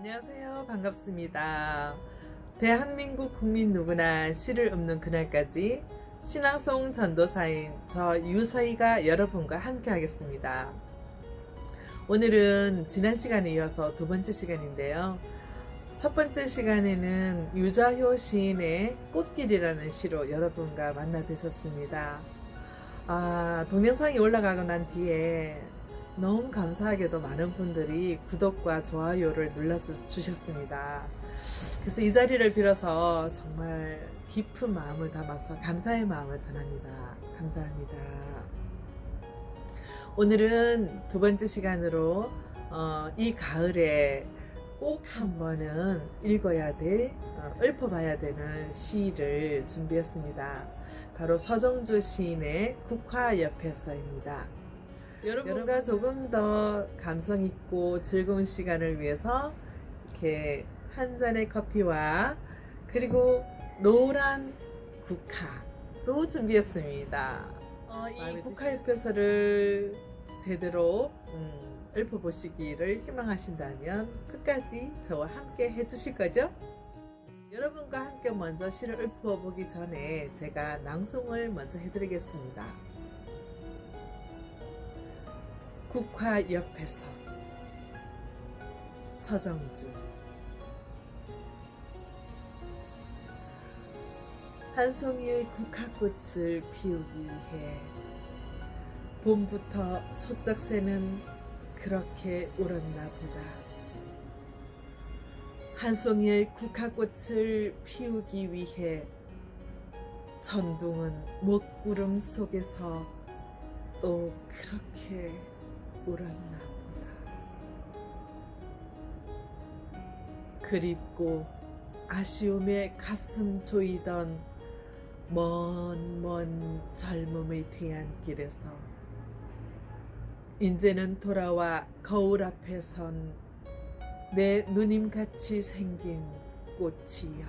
안녕하세요. 반갑습니다. 대한민국 국민 누구나 시를 읊는 그날까지 신앙송 전도사인 저 유서희가 여러분과 함께 하겠습니다. 오늘은 지난 시간에 이어서 두 번째 시간인데요. 첫 번째 시간에는 유자효 시인의 꽃길이라는 시로 여러분과 만나 뵀었습니다. 아, 동영상이 올라가고 난 뒤에 너무 감사하게도 많은 분들이 구독과 좋아요를 눌러서 주셨습니다. 그래서 이 자리를 빌어서 정말 깊은 마음을 담아서 감사의 마음을 전합니다. 감사합니다. 오늘은 두 번째 시간으로 어, 이 가을에 꼭 한 번은 읽어야 될, 어, 읊어봐야 되는 시를 준비했습니다. 바로 서정주 시인의 국화 옆에서입니다. 여러분과 조금 더 감성 있고 즐거운 시간을 위해서 이렇게 한 잔의 커피와 그리고 노란 국화도 준비했습니다. 어, 이 국화 옆에서를 제대로 음, 읊어보시기를 희망하신다면 끝까지 저와 함께 해주실 거죠? 여러분과 함께 먼저 시를 읊어보기 전에 제가 낭송을 먼저 해드리겠습니다. 국화 옆에서 서정주 한 송이의 국화꽃을 피우기 위해 봄부터 소쩍 새는 그렇게 울었나 보다. 한 송이의 국화꽃을 피우기 위해 전둥은 먹구름 속에서 또 그렇게 울었나 보다. 그립고 아쉬움에 가슴 조이던 먼 먼 젊음의 뒤안길에서 이제는 돌아와 거울 앞에 선 내 누님같이 생긴 꽃이여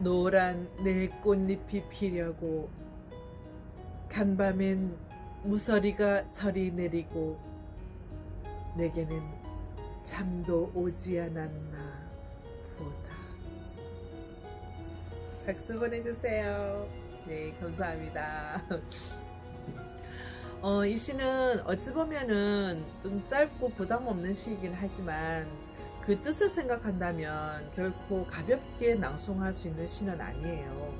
노란 내 꽃잎이 피려고 간밤엔 무서리가 저리 내리고 내게는 잠도 오지 않았나 보다. 박수 보내주세요. 네, 감사합니다. 어, 이 시는 어찌 보면은 좀 짧고 부담 없는 시이긴 하지만 그 뜻을 생각한다면 결코 가볍게 낭송할 수 있는 시는 아니에요.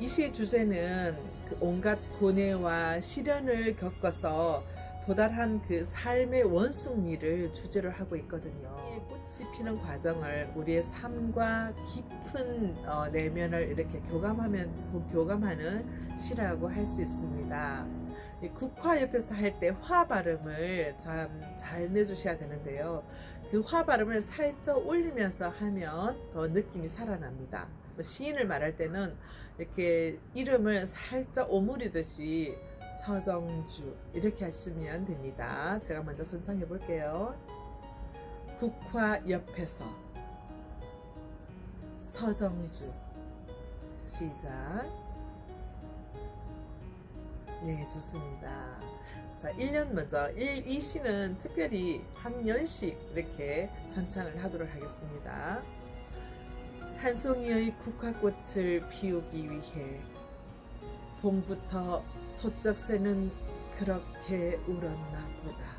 이 시의 주제는 그 온갖 고뇌와 시련을 겪어서 도달한 그 삶의 원숭이를 주제로 하고 있거든요. 이 꽃이 피는 과정을 우리의 삶과 깊은 어, 내면을 이렇게 교감하면 교감하는 시라고 할 수 있습니다. 이 국화 옆에서 할 때 화 발음을 참 잘 내주셔야 되는데요. 그 화 발음을 살짝 올리면서 하면 더 느낌이 살아납니다. 뭐 시인을 말할 때는 이렇게 이름을 살짝 오므리듯이 서정주 이렇게 하시면 됩니다. 제가 먼저 선창해 볼게요. 국화 옆에서 서정주 시작. 네, 좋습니다. 자, 1년 먼저 이, 이 시는 특별히 한 년씩 이렇게 선창을 하도록 하겠습니다. 한 송이의 국화꽃을 피우기 위해 봄부터 소쩍 새는 그렇게 울었나 보다.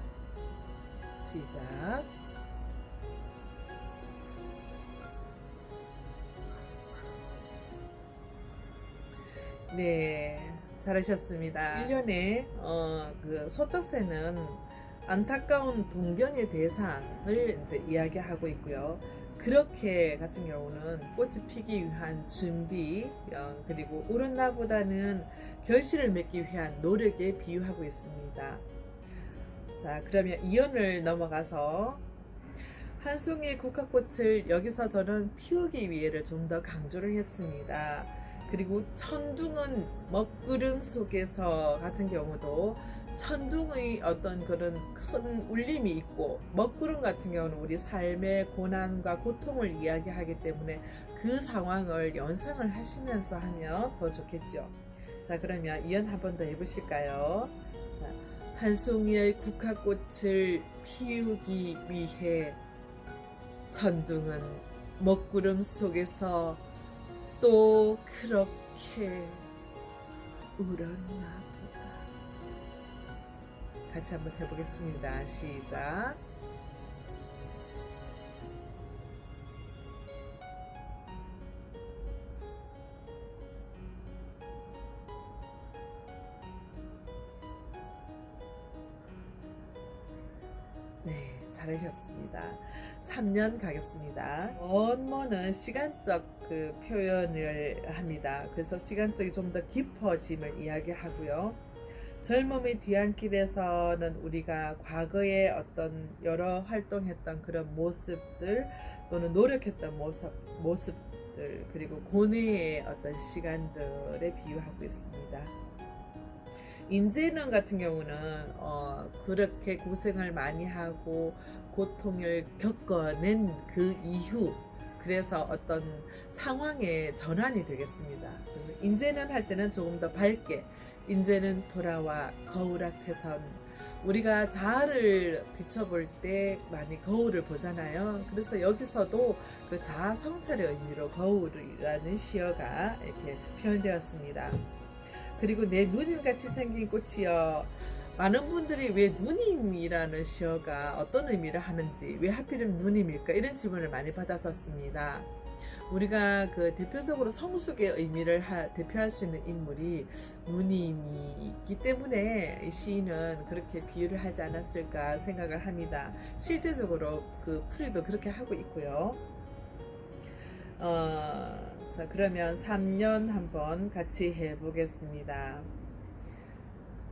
시작. 네, 잘하셨습니다. 1년에 어, 그 소쩍 새는 안타까운 동경의 대상을 이제 이야기하고 있고요. 그렇게 같은 경우는 꽃이 피기 위한 준비 어, 그리고 오른 나보다는 결실을 맺기 위한 노력에 비유하고 있습니다. 자 그러면 이연을 넘어가서 한 송이의 국화꽃을 여기서 저는 피우기 위해를 좀 더 강조를 했습니다. 그리고 천둥은 먹구름 속에서 같은 경우도 천둥의 어떤 그런 큰 울림이 있고 먹구름 같은 경우는 우리 삶의 고난과 고통을 이야기하기 때문에 그 상황을 연상을 하시면서 하면 더 좋겠죠. 자 그러면 이연 한 번 더 해보실까요? 자, 한 송이의 국화꽃을 피우기 위해 천둥은 먹구름 속에서 또 그렇게 울었나. 같이 한번 해보겠습니다. 시작. 네, 잘하셨습니다. 3년 가겠습니다. 원모는 시간적 그 표현을 합니다. 그래서 시간적이 좀 더 깊어짐을 이야기하고요. 젊음의 뒤안길에서는 우리가 과거에 어떤 여러 활동했던 그런 모습들 또는 노력했던 모습, 모습들 그리고 고뇌의 어떤 시간들에 비유하고 있습니다. 인재는 같은 경우는 어, 그렇게 고생을 많이 하고 고통을 겪어낸 그 이후 그래서 어떤 상황의 전환이 되겠습니다. 그래서 인재는 할 때는 조금 더 밝게 인재는 돌아와 거울 앞에 선 우리가 자아를 비춰볼 때 많이 거울을 보잖아요. 그래서 여기서도 그 자아 성찰의 의미로 거울이라는 시어가 이렇게 표현되었습니다. 그리고 내 누님같이 생긴 꽃이여 많은 분들이 왜 누님이라는 시어가 어떤 의미를 하는지 왜 하필이면 누님일까 이런 질문을 많이 받았었습니다. 우리가 그 대표적으로 성숙의 의미를 하- 대표할 수 있는 인물이 누님이 있기 때문에 이 시인은 그렇게 비유를 하지 않았을까 생각을 합니다. 실제적으로 그 풀이도 그렇게 하고 있고요. 어, 자, 그러면 3년 한번 같이 해보겠습니다.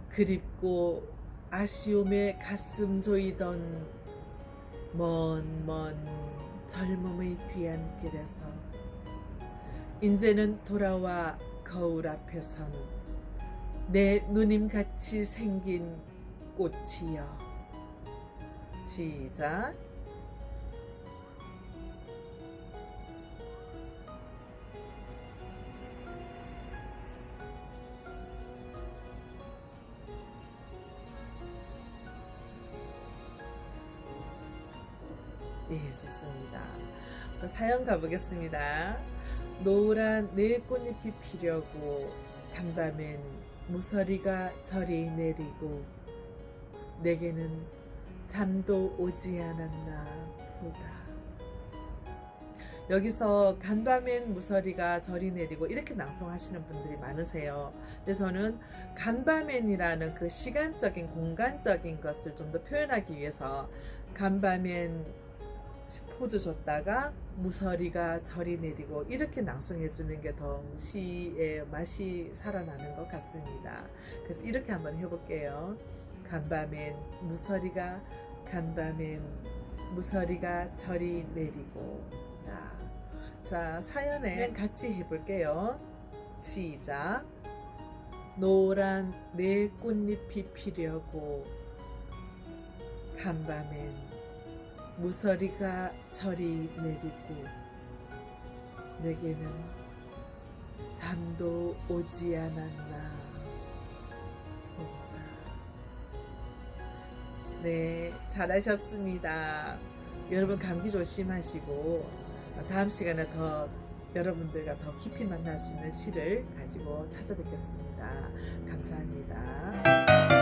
그립고 아쉬움에 가슴 조이던 먼, 먼 젊음의 뒤안길에서 이제는 돌아와 거울 앞에 선 내 누님같이 생긴 꽃이여. 시작. 예, 좋습니다. 자, 사연 가보겠습니다. 노란 내 꽃잎이 피려고 간밤엔 무서리가 저리 내리고 내게는 잠도 오지 않았나 보다. 여기서 간밤엔 무서리가 저리 내리고 이렇게 낭송하시는 분들이 많으세요. 근데 저는 간밤엔이라는 그 시간적인 공간적인 것을 좀 더 표현하기 위해서 간밤엔 포즈 줬다가 무서리가 저리 내리고 이렇게 낭송해 주는 게 더 시의 맛이 살아나는 것 같습니다. 그래서 이렇게 한번 해볼게요. 간밤엔 무서리가 간밤엔 무서리가 저리 내리고 야. 자 사연에 같이 해볼게요. 시작. 노란 내 꽃잎이 피려고 간밤엔 무서리가 저리 내리고 내게는 잠도 오지 않았나 보다. 네, 잘하셨습니다. 여러분 감기 조심하시고 다음 시간에 더 여러분들과 더 깊이 만날 수 있는 시를 가지고 찾아뵙겠습니다. 감사합니다.